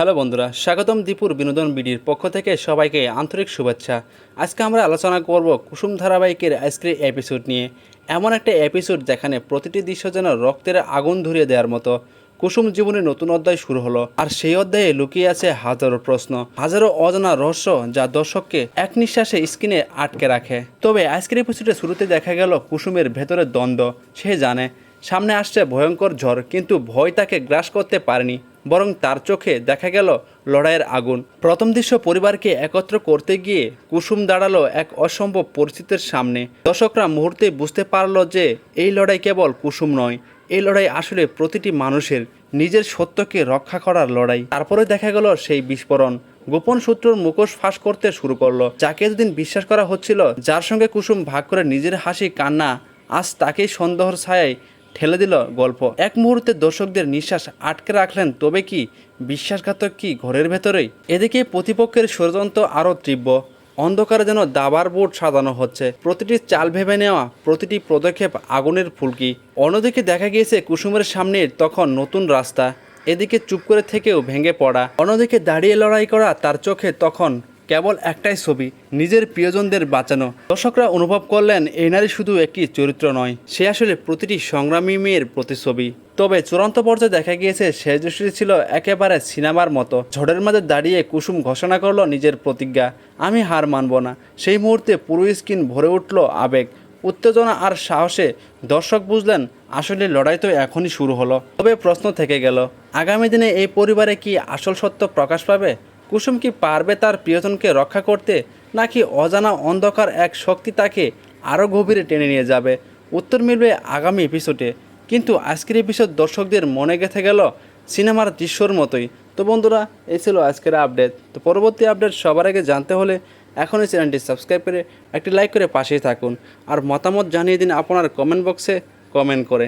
Hello বন্ধুরা, স্বাগতম দীপুর বিনোদন বিডির পক্ষ থেকে সবাইকে আন্তরিক শুভেচ্ছা। আজকে আমরা আলোচনা করব কুসুম ধারাবাহিকের আজকের এপিসোড নিয়ে। এমন একটা এপিসোড যেখানে প্রতিটি দৃশ্য যেন রক্তের আগুন ধরিয়ে দেওয়ার মতো। কুসুম জীবনের নতুন অধ্যায় শুরু হলো, আর সেই অধ্যায়ে লুকিয়ে আছে হাজারো প্রশ্ন, হাজারো অজানা রহস্য যা দর্শককে এক নিঃশ্বাসে স্ক্রিনে আটকে রাখে। তবে আজকের এপিসোডে শুরুতে দেখা গেল কুসুমের ভেতরে দ্বন্দ্ব, সে জানে, সামনে আসছে ভয়ঙ্কর ঝড়, কিন্তু ভয় তাকে গ্রাস করতে পারেনি। বরং তার চোখে দেখা গেল লড়াইয়ের আগুন। প্রথম দৃশ্য পরিবারকে একত্র করতে গিয়ে কুসুম দাঁড়াল এক অসম্ভব পরিস্থিতির সামনে। দর্শকরা মুহূর্তে বুঝতে পারল যে এই লড়াই কেবল কুসুম নয়, এই লড়াই আসলে প্রতিটি মানুষের নিজের সত্যকে রক্ষা করার লড়াই। তারপরে দেখা গেল সেই বিস্ফোরণ। গোপন সূত্রর মুখোশ ফাঁস করতে শুরু করল। যাকে এতদিন বিশ্বাস করা হচ্ছিল, যার সঙ্গে কুসুম ভাগ করে নিজের হাসি, কান্না, আজ তাকেই সন্দেহর ছায়ায় ঠেলে দিল গল্প। এক মুহূর্তে দর্শকদের নিঃশ্বাস আটকে রাখলেন, তবে কি বিশ্বাসঘাতক কি ঘরের ভেতরেই? এদিকে প্রতিপক্ষের ষড়যন্ত্র আরও তীব্র। অন্ধকারে যেন দাবার বোর্ড সাজানো হচ্ছে। প্রতিটি চাল ভেবে নেওয়া, প্রতিটি পদক্ষেপ আগুনের ফুলকি। অন্যদিকে দেখা গিয়েছে কুসুমের সামনে তখন নতুন রাস্তা। এদিকে চুপ করে থেকেও ভেঙে পড়া। অন্যদিকে দাঁড়িয়ে লড়াই করা তার চোখে তখন কেবল একটাই ছবি, নিজের প্রিয়জনদের বাঁচানো। দর্শকরা অনুভব করলেন, এই নারী শুধু একটি চরিত্র নয়, সে আসলে প্রতিটি সংগ্রামী মেয়ের প্রতিছবি তবে চূড়ান্ত পর্যায়ে দেখা গিয়েছে দৃষ্টি ছিল একেবারে সিনেমার মতো। ঝড়ের মাঝে দাঁড়িয়ে কুসুম ঘোষণা করল নিজের প্রতিজ্ঞা, আমি হার মানব না। সেই মুহূর্তে পুরো স্কিন ভরে উঠল আবেগ, উত্তেজনা আর সাহসে। দর্শক বুঝলেন, আসলে লড়াই তো এখনই শুরু হলো। তবে প্রশ্ন থেকে গেল, আগামী দিনে এই পরিবারে কি আসল সত্য প্রকাশ পাবে? কুসুম কি পারবে তার প্রিয়জনকে রক্ষা করতে, নাকি অজানা অন্ধকার এক শক্তি তাকে আরও গভীরে টেনে নিয়ে যাবে? উত্তর মিলবে আগামী এপিসোডে কিন্তু আজকের এপিসোড দর্শকদের মনে গেঁথে গেল সিনেমার দৃশ্যর মতোই। তো বন্ধুরা, এই ছিল আজকের আপডেট তো পরবর্তী আপডেট সবার আগে জানতে হলে এখনই চ্যানেলটি সাবস্ক্রাইব করে একটি লাইক করে পাশেই থাকুন। আর মতামত জানিয়ে দিন আপনার কমেন্ট বক্সে কমেন্ট করে।